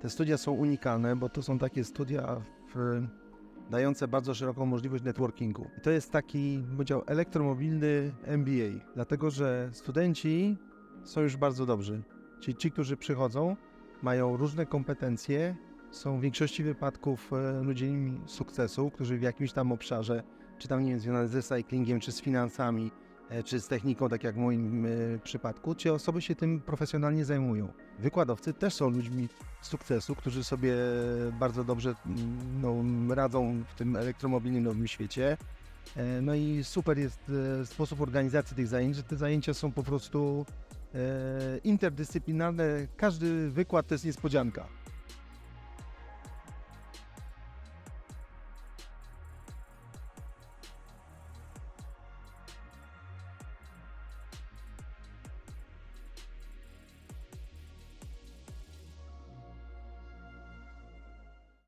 Te studia są unikalne, bo to są takie studia w, dające bardzo szeroką możliwość networkingu. I to jest taki, powiedział, elektromobilny MBA, dlatego że studenci są już bardzo dobrzy. Czyli ci, którzy przychodzą, mają różne kompetencje, są w większości wypadków e, ludźmi sukcesu, którzy w jakimś tam obszarze, czy tam nie wiem, związane z recyklingiem, czy z finansami, czy z techniką, tak jak w moim e, przypadku, ci osoby się tym profesjonalnie zajmują. Wykładowcy też są ludźmi sukcesu, którzy sobie bardzo dobrze mm, no, radzą w tym elektromobilnym nowym świecie. E, No i super jest e, sposób organizacji tych zajęć, że te zajęcia są po prostu e, interdyscyplinarne. Każdy wykład to jest niespodzianka.